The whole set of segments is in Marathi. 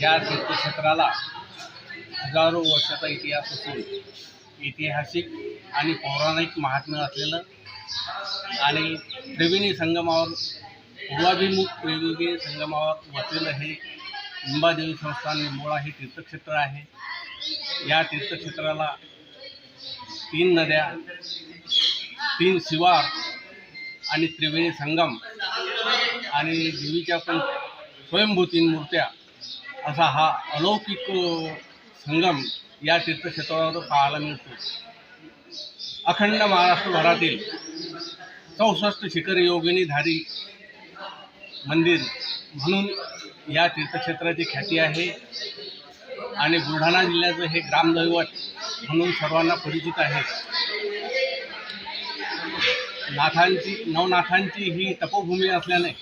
या तीर्थक्षेत्राला हजारो वर्षाचा इतिहास असून ऐतिहासिक आणि पौराणिक महात्म्य असलेलं आणि त्रिवेणी संगमावर पूर्वाभिमुख त्रिवेणी संगमावर वसलेलं हे निंबादेवी संस्थान निंबोळा हे तीर्थक्षेत्र आहे. या तीर्थक्षेत्राला तीन नद्या तीन शिवार आणि त्रिवेणी संगम आणि देवीच्या पण स्वयंभूतीन मूर्त्या असा हा अलौकिक संगम या तीर्थक्षेत्रावर पाहायला मिळतो. अखंड महाराष्ट्रभरातील चौसष्ट शिखर योगिनीधारी मंदिर म्हणून या तीर्थक्षेत्राची ख्याती आहे आणि बुलढाणा जिल्ह्याचं हे ग्रामदैवत म्हणून सर्वांना परिचित आहे. नाथांची नवनाथांची ही तपोभूमी असल्याने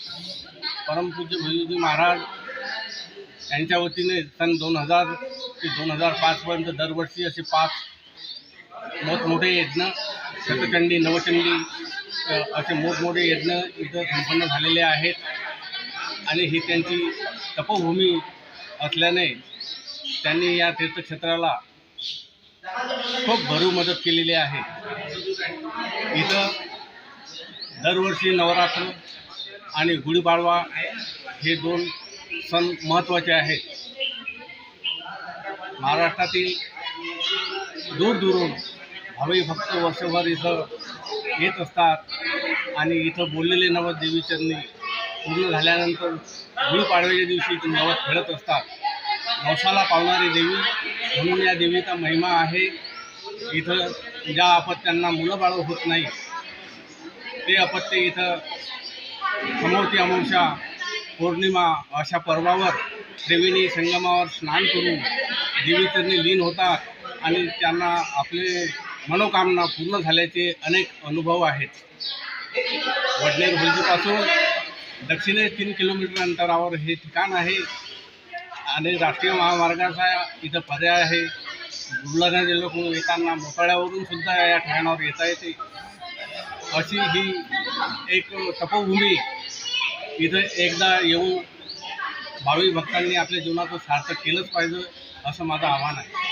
परमपूज्य भैरूजी महाराज यांच्या वतीने सन दोन हजार ते दोन हजार पाचपर्यंत दरवर्षी असे पाच मोठमोठे यज्ञ शतचंडी नवचंडी असे मोठमोठे यज्ञ इथं संपन्न झालेले आहेत. आणि ही त्यांची तपोभूमी असल्याने त्यांनी या तीर्थक्षेत्राला खूप भरीव मदत केलेली आहे. इथं दरवर्षी नवरात्र आणि गुढीपाडवा हे दोन सण महत्त्वाचे आहेत. महाराष्ट्रातील दूरदूरून भावी भक्त वर्षभर इथं येत असतात आणि इथं बोललेले नवस देवीचरणी पूर्ण झाल्यानंतर गुढीपाडव्याच्या दिवशी इथून नवस खेळत असतात. नवसाला पावणारी देवी म्हणून या देवीचा महिमा आहे. इथं ज्या अपत्यांना मुलं बाळं होत नाही ते अपत्य इथं समोरची अमावस्या पौर्णिमा अशा पर्वावर त्रिवेणी संगमावर स्नान करून देवीचरणी लीन होतात आणि त्यांना आपले मनोकामना पूर्ण झाल्याचे अनेक अनुभव आहेत. वडनेर भुलजीपासून दक्षिणे तीन किलोमीटर अंतरावर हे ठिकाण आहे आणि राष्ट्रीय महामार्गाचा इथं पर्याय आहे. बुलढाणा जिल्ह्यातून येताना मोताळ्यावरून सुद्धा या ठिकाणावर येता येते. अशी ही एक तपोभूमी इथं एकदा येऊन भावी भक्तांनी आपल्या जीवनाचं सार्थक केलंच पाहिजे असं माझं आव्हान आहे.